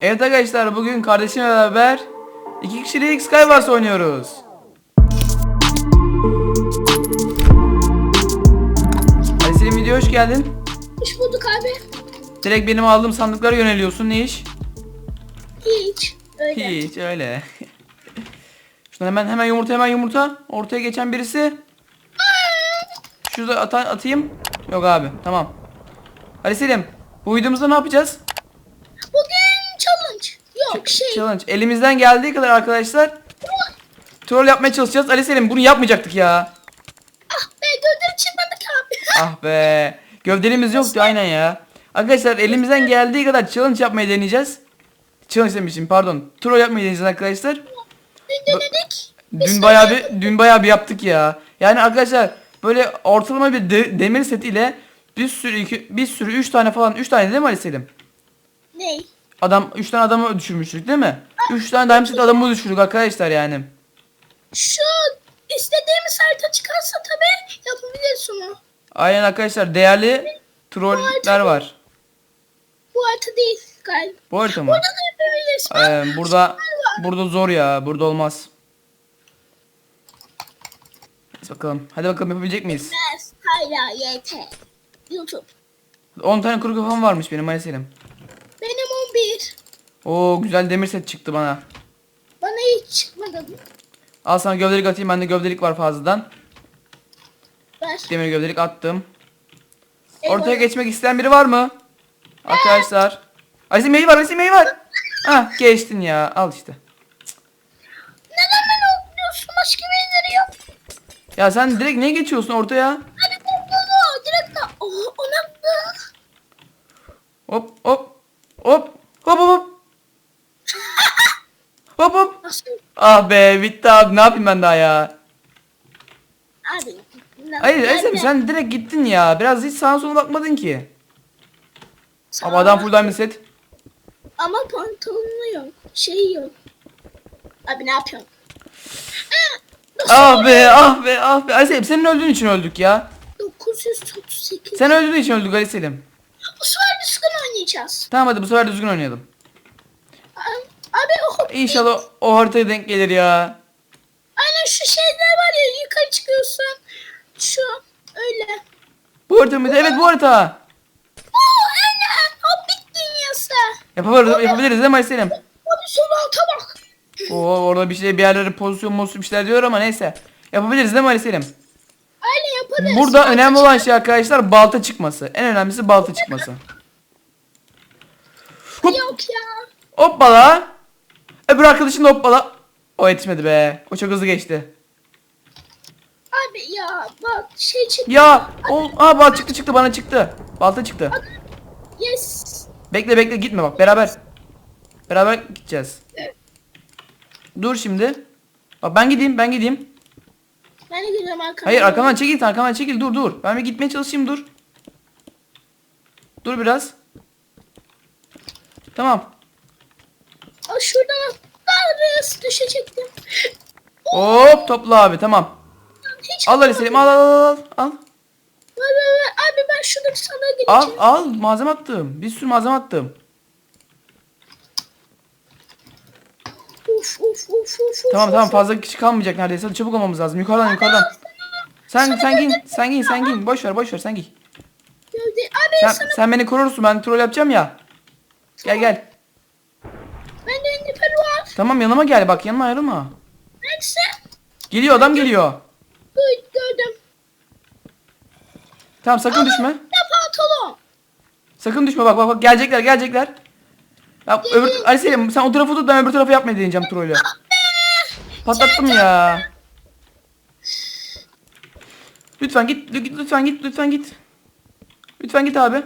Evet arkadaşlar bugün kardeşimle beraber iki kişilik Skywars oynuyoruz. Hadi Selim video hoş geldin. Hoş bulduk abi. Direkt benim aldığım sandıklara yöneliyorsun ne iş? Hiç. Öyle. Hiç öyle. Şuna hemen hemen yumurta hemen yumurta. Ortaya geçen birisi. Şurada ata- atayım. Yok abi tamam. Hadi Selim bu videomuzda ne yapacağız? Yok şey. Challenge. Elimizden geldiği kadar arkadaşlar troll yapmaya çalışacağız. Ali Selim bunu yapmayacaktık ya. Ah be gözleri çıkmadık abi. Ah be. Gövdelimiz yoktu aynen ya. Arkadaşlar elimizden geldiği kadar challenge yapmayı deneyeceğiz. Challenge demişim pardon. Troll yapmayı deneyeceğiz arkadaşlar. Dün denedik. Dün bayağı bir dün bayağı bir yaptık ya. Yani arkadaşlar böyle ortalama bir de- demir setiyle bir sürü iki, bir sürü 3 tane falan 3 tane değil mi Ali Selim? Ney? Adam 3 tane adamı düşürmüştük değil mi? 3 tane diamond adamı düşürdük arkadaşlar yani. Şu istediğimiz harita çıkarsa tabii yapabiliriz onu. Aynen arkadaşlar değerli troller var. Bu harita değil galiba. Bu harita mı? Burada da yapabiliriz. Ee, burada burada zor ya. Burada olmaz. Neyse bakalım. Hadi bakalım yapabilecek miyiz? Hala YT. YouTube. 10 tane kuru kafam varmış benim Ali 11. Oo güzel demir set çıktı bana. Bana hiç çıkmadı. Al sana gövdelik atayım. Bende gövdelik var fazladan. Ver. Demir gövdelik attım. Eyvallah. Ortaya geçmek isteyen biri var mı? Arkadaşlar. Ali Selim var. Ali Selim var. Hah geçtin ya. Al işte. Neden beni okluyorsun? Başka birileri yok. Ya sen direkt niye geçiyorsun ortaya? Hadi okladı. Direkt de. Oh, ona. Hop hop. Hop. Hop hop hop. Hop hop. Nasıl? Ah be bitti abi ne yapayım ben daha ya. Abi. Hayır? Eysem sen direkt gittin ya. Biraz hiç sağa sola bakmadın ki. Ama adam full diamond set. Ama pantolonu yok. Şey yok. Abi ne yapıyorsun? Ah oluyor? be ah be ah be. Ali Selim senin öldüğün için öldük ya. 938. Sen öldüğün için öldük Ali Selim. Bu sefer düzgün oynayacağız. Tamam hadi bu sefer düzgün oynayalım. Abi o İnşallah o haritaya denk gelir ya. Aynen şu şeyler var ya yukarı çıkıyorsun. Şu öyle. Bu harita mıydı? Evet bu harita. Oo aynen. Hobbit dünyası. Yapabiliriz, yapabiliriz değil mi Ali Selim? Abi sol alta bak. Oo orada bir şey bir yerlere pozisyon pozisyon bir şeyler diyor ama neyse. Yapabiliriz değil mi Ali Yaparız. Burada önemli olan şey arkadaşlar balta çıkması. En önemlisi balta çıkması. Hop. Yok ya. Hoppala. Öbür arkadaşın da hoppala. O yetişmedi be. O çok hızlı geçti. Abi ya bak şey çıktı. Ya. O, aa balta çıktı çıktı bana çıktı. Balta çıktı. Yes. Bekle bekle gitme bak beraber. Beraber gideceğiz. Dur şimdi. Bak ben gideyim ben gideyim. Ben de gidiyorum arkamdan. Hayır arkamdan çekil arkamdan çekil dur dur. Ben bir gitmeye çalışayım dur. Dur biraz. Tamam. Aa, şuradan atlarız. Düşecektim. Hop topla abi tamam. Hiç Al Ali Selim al al al al. Al ver. Abi ben şuradaki sandığa al, gideceğim. al malzeme attım. Bir sürü malzeme attım. Uf uf uf uf uf. Tamam tamam fazla kişi kalmayacak neredeyse. Hadi çabuk olmamız lazım. Yukarıdan yukarıdan. Sen sen giyin sen giyin sen giyin. Boş ver boş ver sen giy. Gövde. Abi Sen, sana sen beni korursun ben troll yapacağım ya. Gel gel. bende endiper var. Tamam yanıma gel bak yanıma ayrılma. Neyse. Geliyor adam geliyor. Gö- gördüm. Tamam sakın düşme. Ne pantolon. Sakın düşme bak bak bak gelecekler gelecekler. Ya öbür Ali Selim sen o tarafı tut ben öbür tarafı yapmayı deneyeceğim trollü. Patlattım ya. Lütfen git lü- lütfen git lütfen git. Lütfen git abi.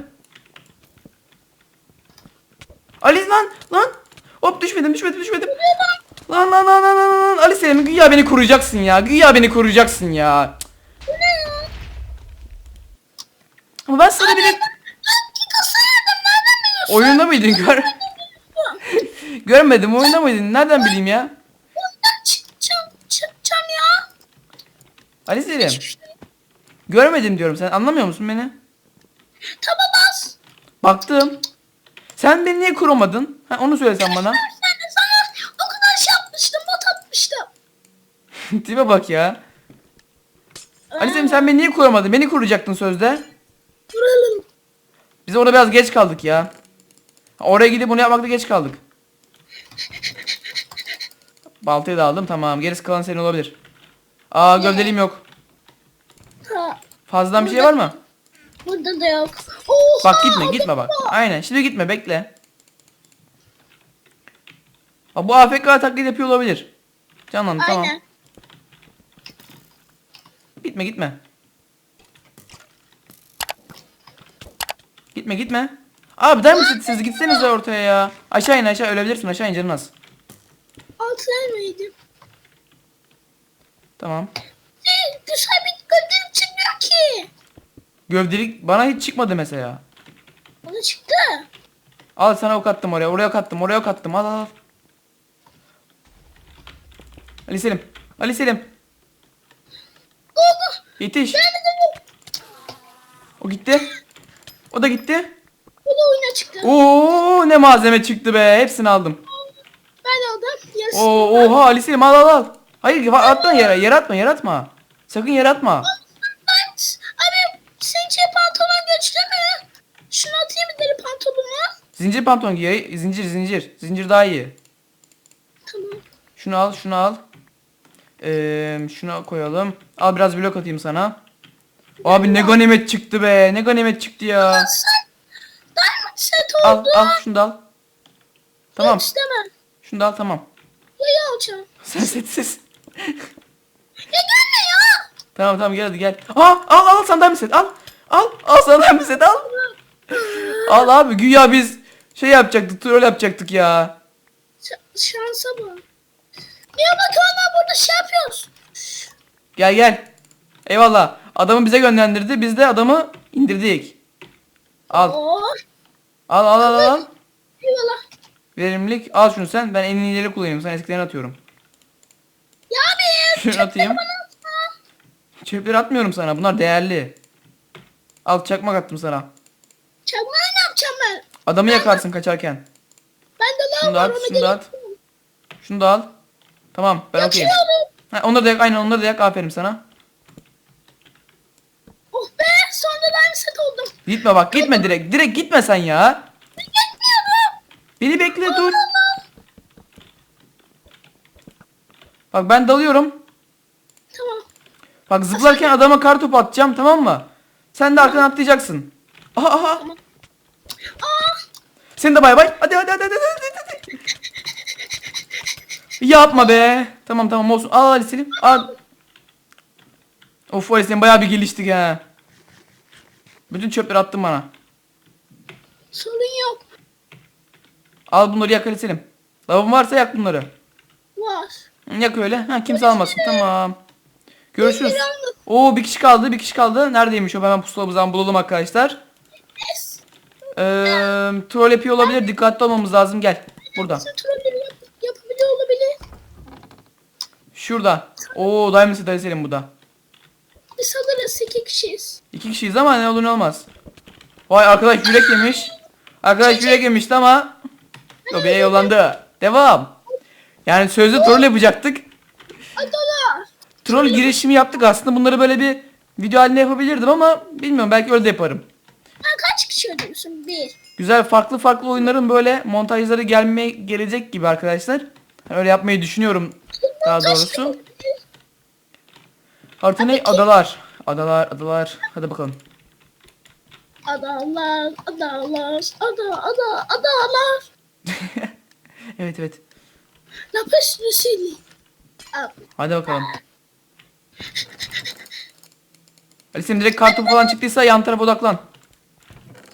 Ali lan lan. Hop düşmedim düşmedim düşmedim. Lan lan lan lan lan lan. Ali Selim güya beni koruyacaksın ya. Güya beni koruyacaksın ya. Ama ben sana bile oyunda mıydın gör? Görmedim oyunda mıydın? Nereden bileyim ya? Bundan çıkacağım çıkacağım ya. Ali Selim. Görmedim diyorum sen anlamıyor musun beni? Taba bas. Baktım. Sen beni niye korumadın? Ha, onu söylesen bana. De sana o kadar şey yapmıştım. Bot atmıştım. Tipe bak ya. Alice'im sen beni niye korumadın? Beni koruyacaktın sözde. Vuralım. Biz orada biraz geç kaldık ya. Oraya gidip bunu yapmakta geç kaldık. Baltayı da aldım tamam. Gerisi kalan senin olabilir. Aa gövdeliğim yok. Ha, Fazladan bir şey var mı? burada da yok. Oha, Bak gitme gitme bak. Aynen şimdi gitme bekle. Aa, bu AFK taklit yapıyor olabilir. Canlandı tamam. Aynen. Gitme gitme. Gitme gitme. Abi der misiniz siz gitsenize ortaya ya. Aşağı in aşağı ölebilirsin aşağı in canın az. Altı mıydı? Tamam. Ee, güzel bir gönderim çıkmıyor ki. Gövdelik bana hiç çıkmadı mesela. Bana çıktı. Al sana ok attım oraya. Oraya ok attım. Oraya ok attım. Al al al. Ali Selim. Ali Selim. Oldu. Yetiş. O gitti. O da gitti. o da oyuna çıktı. Oo ne malzeme çıktı be. Hepsini aldım. Oo, oha Ali Selim al al al. Hayır atma yere. Yere atma. Yere atma. Sakın yere atma. Ben, abi sence pantolon güçlü mü? Şunu atayım mı deri pantolonu? Zincir pantolon giy. Zincir zincir. Zincir daha iyi. Tamam. Şunu al şunu al. Ee, şunu koyalım. Al biraz blok atayım sana. Abi ne ganimet çıktı be. Ne ganimet çıktı ya. Diamond set Al oldu. al şunu da al. Tamam. İstemem. Şunu da al tamam. Yayı alacağım. Sen setsiz. Ya gelme ya. Tamam tamam gel hadi gel. Aa al al sandalye set al. Al al sandalye set al. Al abi güya biz şey yapacaktık troll yapacaktık ya. Ş- şansa bak. Niye bakıyorlar burada şey yapıyoruz? Gel gel. Eyvallah. Adamı bize yönlendirdi biz de adamı indirdik. Al Oo. al al al al. Eyvallah. Verimlilik al şunu sen ben en iyileri kullanıyorum sen eskilerini atıyorum. Ya abi. Şunu atayım. Çöpleri atmıyorum sana bunlar değerli. Al çakmak attım sana. Çakmağı ne yapacağım ben? Adamı yakarsın kaçarken. Ben de Şunu da at, şunu da at. Şunu da al. Tamam ben okeyim. Onları da yak aynen onları da yak aferin sana. Oh be sonunda diamond set oldum. Gitme bak gitme direkt. Direkt gitme sen ya. Beni bekle dur. Bak ben dalıyorum. Tamam. Bak zıplarken adama kartopu atacağım tamam mı? Sen de arkadan atlayacaksın. Aha aha. Aa. Sen de bay bay. Hadi hadi hadi hadi hadi. hadi. Yapma be. Tamam tamam olsun. Al Ali Selim. Al. Of Ali Selim bayağı bir geliştik ha. Bütün çöpleri attın bana. Sorun yok. Al bunları yak Ali Selim. Lavabon varsa yak bunları. Var. Yak öyle. Ha kimse almasın. Tamam. Görüşürüz. Oo bir kişi kaldı. Bir kişi kaldı. Neredeymiş o? Hemen pusulamızdan bulalım arkadaşlar. Ee, troll yapıyor olabilir. Dikkatli olmamız lazım. Gel. Burada. Sen trolleri yap, yapabiliyor olabilir. Şurada. Oo Diamond Set Ali Selim bu da. Biz alırız iki kişiyiz. İki kişiyiz ama ne olur ne olmaz. Vay arkadaş yürek yemiş. Arkadaş yürek yemişti ama Lobiye yollandı. Devam. Yani sözde troll yapacaktık. Adalar. Troll girişimi yaptık aslında. Bunları böyle bir video haline yapabilirdim ama bilmiyorum belki öyle de yaparım. Ben kaç kişi ödüyorsun? Bir. Güzel farklı farklı oyunların böyle montajları gelmeye gelecek gibi arkadaşlar. Öyle yapmayı düşünüyorum daha doğrusu. Harita ne? Adalar. Adalar, adalar. Hadi bakalım. Adalar, adalar, ada, ada, adalar. evet evet. Lapis lazuli. Abi, Hadi bakalım. Alice'im direkt kartop falan çıktıysa yan tarafa odaklan.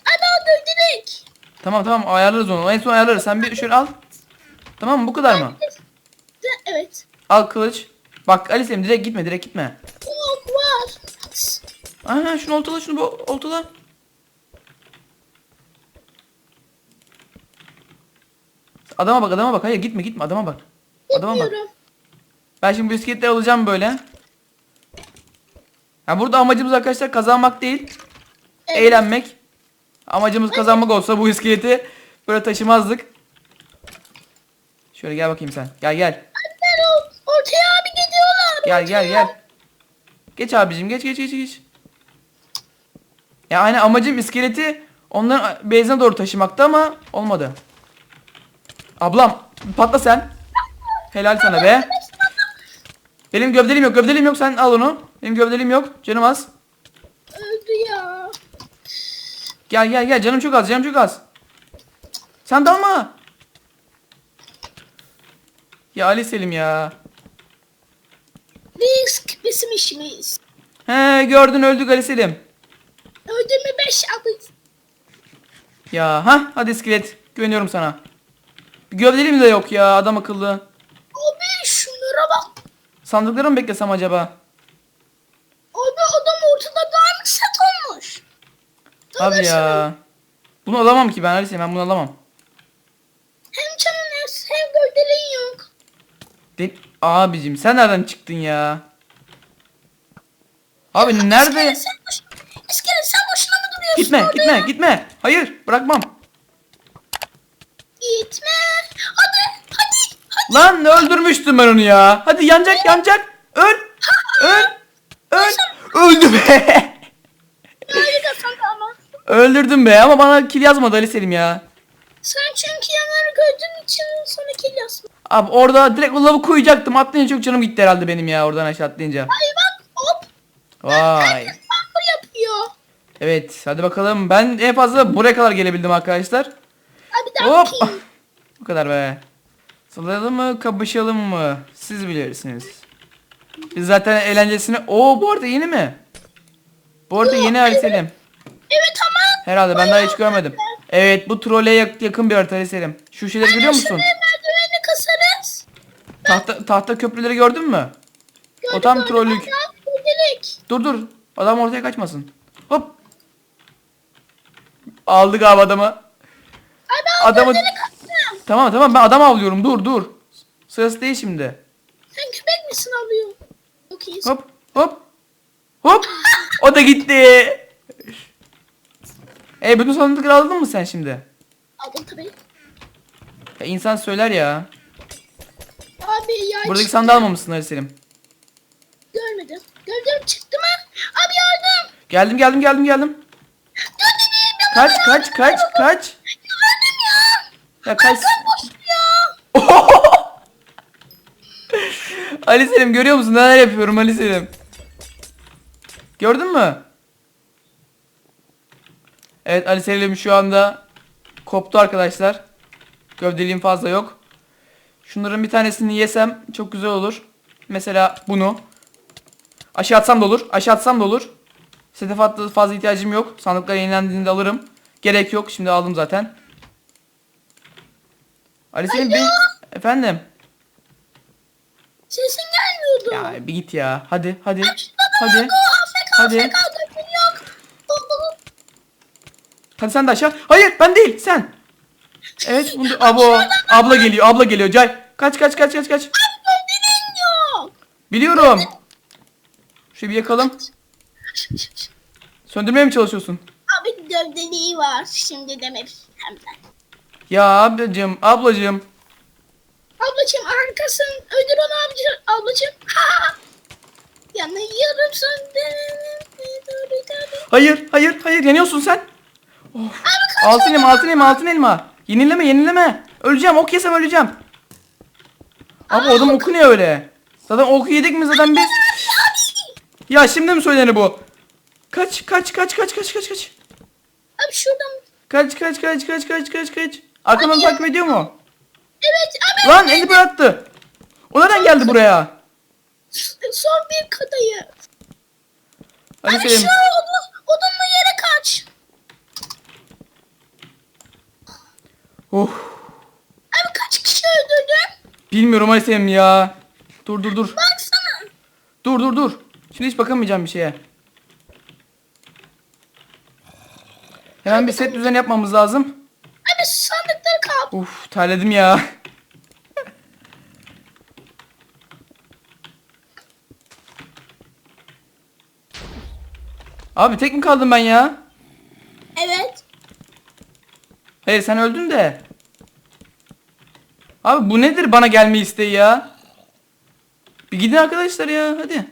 Ada dur direkt. Tamam tamam ayarlarız onu. En son ayarlarız. Sen bir şöyle al. Tamam mı? Bu kadar mı? Evet. Al kılıç. Bak Alice'im direkt gitme direkt gitme. Ok var. Aha şunu oltala şunu bu oltala. Adama bak adama bak. Hayır gitme gitme adama bak. Adama bak. Gitmiyorum. Ben şimdi bisikletleri alacağım böyle. Ya burada amacımız arkadaşlar kazanmak değil. Evet. Eğlenmek. Amacımız kazanmak olsa bu bisikleti Böyle taşımazdık. Şöyle gel bakayım sen. Gel gel. Anneler o ortaya abi gidiyorlar. Gel gel gel. Geç abicim geç geç geç geç. Ya hani amacım iskeleti onların base'ine doğru taşımakta ama olmadı. Ablam patla sen. Helal sana be. Benim gövdelim yok gövdelim yok sen al onu. Benim gövdelim yok canım az. Öldü ya. Gel gel gel canım çok az canım çok az. Sen dalma. Ya Ali Selim ya. Risk bizim işimiz. He gördün öldük Ali Selim. Öldü mü 5 abi. Ya ha hadi iskelet güveniyorum sana. Bir gövdelim de yok ya adam akıllı. Abi şunlara bak. Sandıkları mı beklesem acaba? Abi adam ortada mı set olmuş? Abi ya. Bunu alamam ki ben Ali Selim ben bunu alamam. Hem canın hem gövdeliğin yok. De Abicim sen nereden çıktın ya? Abi nerede? İskele sen, boş... İskele sen boşuna mı duruyorsun Gitme gitme ya? gitme. Hayır bırakmam. Gitme. Hadi hadi hadi. Lan öldürmüştüm ben onu ya. Hadi yanacak yanacak. Öl. Öl. Öl. Öldü be. Öyle kazandı ama. Öldürdüm be ama bana kill yazmadı Ali Selim ya. Sen çünkü yanları gördüğün için sonra kill yazma. Abi orada direkt o lavı koyacaktım. Atlayınca çok canım gitti herhalde benim ya oradan aşağı atlayınca. Ay bak hop. Vay. Yapıyor. Evet hadi bakalım. Ben en fazla buraya kadar gelebildim arkadaşlar. Abi de Hop. Kadar be. Salayalım mı kapışalım mı? Siz bilirsiniz. Biz zaten eğlencesini... Oo bu arada yeni mi? Bu arada yeni Ali evet. Ama. Herhalde ben daha hiç görmedim. Evet bu trole yak- yakın bir harita Ali Selim. Şu şeyleri görüyor musun? Merdiveni kasarız. Tahta, tahta köprüleri gördün mü? O tam Gördüm, trollük. gördüm. Dur dur. Adam ortaya kaçmasın. Hop. Aldı galiba adamı. Ben Adamı-. Tamam tamam ben adam avlıyorum. Dur dur. Sırası değil şimdi. Sen köpek misin alıyor? Çok iyisin. Hop hop. Hop. O da gitti. E bütün sandıkları aldın mı sen şimdi? Aldım tabii. Ya insan söyler ya. Abi ya Buradaki sandığı almamışsın Ali Selim. Görmedim. Gördüm çıktı mı? Abi yardım. Geldim geldim geldim geldim. Kaç kaç kaç kaç. Ya. Kaç. Ya. Ali Selim görüyor musun neler yapıyorum Ali Selim? Gördün mü? Evet Ali Selim şu anda koptu arkadaşlar. Gövdeliğim fazla yok. Şunların bir tanesini yesem çok güzel olur. Mesela bunu. Aşağı atsam da olur. Aşağı atsam da olur. Sedefatta fazla ihtiyacım yok. Sandıklar yenilendiğinde alırım. Gerek yok. Şimdi aldım zaten. Ali Selim ben... Efendim? Sesin gelmiyordu. Ya bir git ya. Hadi hadi. Hadi. Hadi. Hadi. Baba. Hadi sen de aşağı. Hayır ben değil sen. Evet bunu abo abla geliyor abla geliyor Cay. Kaç kaç kaç kaç kaç. Biliyorum. Şöyle bir yakalım. Söndürmeye mi çalışıyorsun? Abi gövdeliği var şimdi demek hemden. Ya ablacığım ablacığım. Ablacığım harikasın. Öldür onu abici, ablacığım. Ha! Yanıyorum senden. Hayır hayır hayır yanıyorsun sen. Of. Abi Altın elma altın elma altın elma. Yenileme yenileme. Öleceğim ok yesem öleceğim. Abi adam oku ne öyle? Zaten oku yedik mi zaten biz? Ya şimdi mi söylenir bu? Kaç kaç kaç kaç kaç kaç kaç. Abi şuradan. Kaç kaç kaç kaç kaç kaç kaç. Arkamdan takip ediyor mu? Evet abi. Lan Ender attı. O nereden geldi buraya? Son bir kadayı. Hadi Abi Selim. şu odun, odunlu yere kaç. Oh. Abi kaç kişi öldürdün? Bilmiyorum Ali Selim ya. Dur dur dur. Baksana. Dur dur dur. Şimdi hiç bakamayacağım bir şeye. Hemen bir set düzeni yapmamız lazım. Uf terledim ya. Abi tek mi kaldım ben ya? Evet. Hayır sen öldün de. Abi bu nedir bana gelme isteği ya? Bir gidin arkadaşlar ya hadi.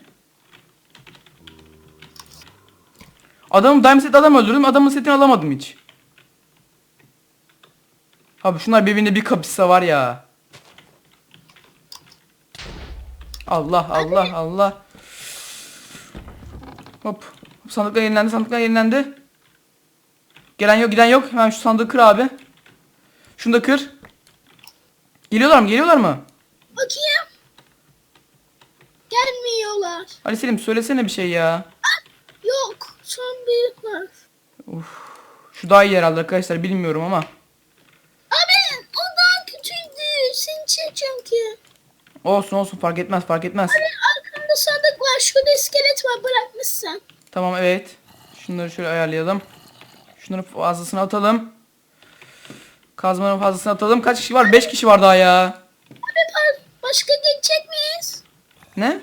Adamım diamond set adam öldürdüm adamın setini alamadım hiç. Abi şunlar birbirine bir kapışsa var ya. Allah Allah Allah. Hop. Sandıklar yenilendi sandıklar yenilendi. Gelen yok giden yok. Hemen şu sandığı kır abi. Şunu da kır. Geliyorlar mı geliyorlar mı? Bakayım. Gelmiyorlar. Ali Selim söylesene bir şey ya. Yok. Son bir var. Şu daha iyi herhalde arkadaşlar bilmiyorum ama. Abi o daha kötüydü. Seni çekeceğim ki. Olsun olsun fark etmez fark etmez. Abi arkamda sandık var. Şurada iskelet var bırakmışsın. Tamam evet. Şunları şöyle ayarlayalım. Şunların fazlasını atalım. Kazmanın fazlasını atalım. Kaç kişi var? 5 kişi var daha ya. Abi başka geçecek miyiz? Ne?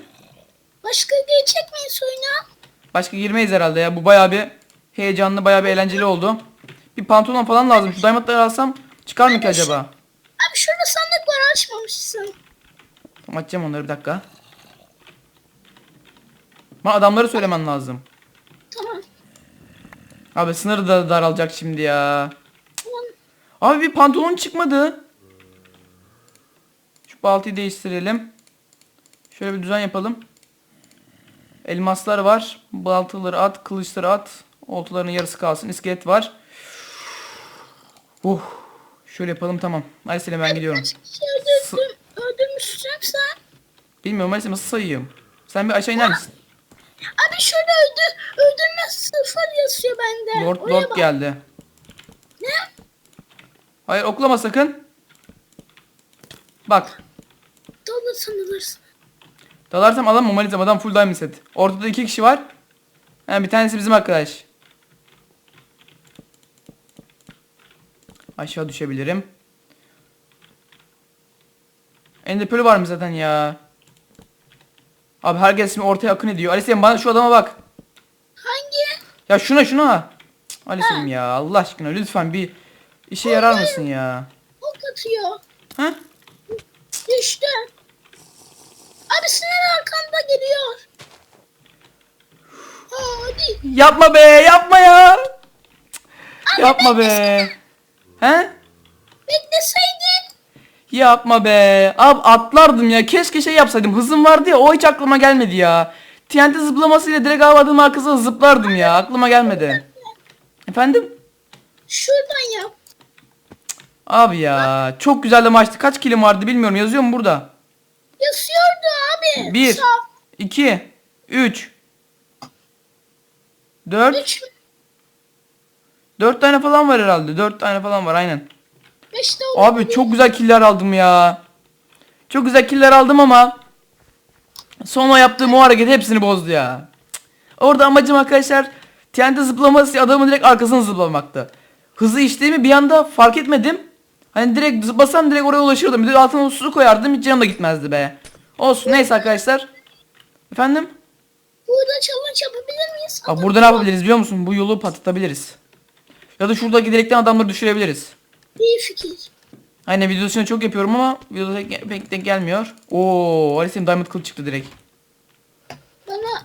Başka geçecek miyiz oyuna? Başka girmeyiz herhalde ya. Bu bayağı bir heyecanlı, bayağı bir eğlenceli oldu. Bir pantolon falan lazım. Şu diamondları alsam çıkar mı ki acaba? Abi şurada sandık var açmamışsın. Tamam açacağım onları bir dakika. Bana adamları söylemen lazım. Tamam. Abi sınır da daralacak şimdi ya. Tamam. Abi bir pantolon çıkmadı. Şu baltayı değiştirelim. Şöyle bir düzen yapalım. Elmaslar var. Baltaları at, kılıçları at. Oltaların yarısı kalsın. İskelet var. Uh. Şöyle yapalım tamam. Selim ben gidiyorum. Öldürdüm, öldürmüşsün sen? Bilmiyorum Selim nasıl sayayım. Sen bir aşağı iner misin? Abi şurada öldü, öldürme sıfır yazıyor bende. Lord Oraya Lord bak. geldi. Ne? Hayır oklama sakın. Bak. Dolu sanılırsın. Dalarsam alamam Malizem adam full diamond set. Ortada iki kişi var. Yani bir tanesi bizim arkadaş. Aşağı düşebilirim. Ender Pearl var mı zaten ya? Abi herkes şimdi ortaya akın ediyor. Ali Selim bana şu adama bak. Hangi? Ya şuna şuna. Cık, Ali Selim ya Allah aşkına lütfen bir işe yarar mısın ya? Ok atıyor. Ha? Düştü. Abi senin arkanda geliyor. Ha, hadi. Yapma be yapma ya. Cık, Yapma be. He? Yapma be. Abi atlardım ya. Keşke şey yapsaydım. Hızım vardı ya. O hiç aklıma gelmedi ya. TNT zıplamasıyla direkt adamın arkasına zıplardım ya. Aklıma gelmedi. Efendim? Şuradan yap. Abi ya. Çok güzel de maçtı. Kaç kilim vardı bilmiyorum. Yazıyor mu burada? Yazıyordu abi. 1, Sağ. 2, 3, 4. Üç. 4 tane falan var herhalde. 4 tane falan var aynen. Beş de Abi çok güzel killer aldım ya. Çok güzel killer aldım ama sonra yaptığım o hareket hepsini bozdu ya. Orada amacım arkadaşlar TNT zıplaması adamın direkt arkasına zıplamaktı. Hızlı içtiğimi bir anda fark etmedim. Hani direkt zıplasam direkt oraya ulaşırdım. Bir de altına su koyardım hiç canım da gitmezdi be. Olsun neyse arkadaşlar. Efendim? Burada challenge yapabilir miyiz? Bak burada ne yapabiliriz biliyor musun? Bu yolu patlatabiliriz. Ya da şuradaki direkten adamları düşürebiliriz. İyi fikir. Aynen videosunu çok yapıyorum ama videoda pek, denk gelmiyor. Oo, Alice'in diamond kılıç çıktı direkt. Bana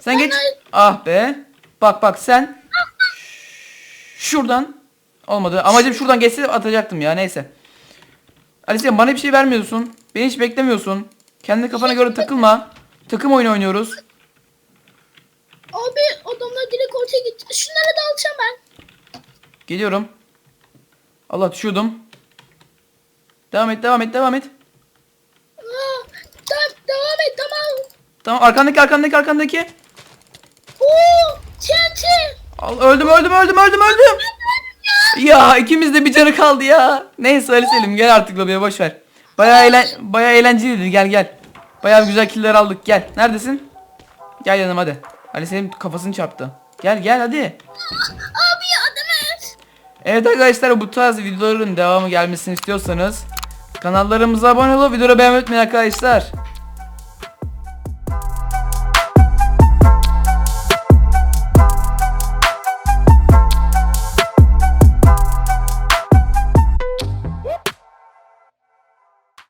Sen geç. Bana- Ah be. Bak bak sen. Şuradan. Olmadı. Amacım şuradan geçse atacaktım ya neyse. Alice'im bana bir şey vermiyorsun. Beni hiç beklemiyorsun. Kendi kafana göre takılma. Takım oyunu oynuyoruz. abi adamlar direkt ortaya gitti. Şunlara da alacağım ben. Geliyorum. Allah düşüyordum. Devam et devam et devam et. Aa, tamam, devam et tamam. Tamam arkandaki arkandaki arkandaki. Oo, TNT. Al, öldüm öldüm öldüm öldüm öldüm. Ya ikimiz de bir canı kaldı ya. Neyse Ali Selim gel artık lobiye boş ver. Bayağı eğlen bayağı eğlenceliydi gel gel. Bayağı güzel killer aldık gel. Neredesin? Gel yanıma hadi. Ali Selim kafasını çarptı. Gel gel hadi. Abi et. Evet arkadaşlar bu tarz videoların devamı gelmesini istiyorsanız kanallarımıza abone olup videoları beğenmeyi unutmayın arkadaşlar.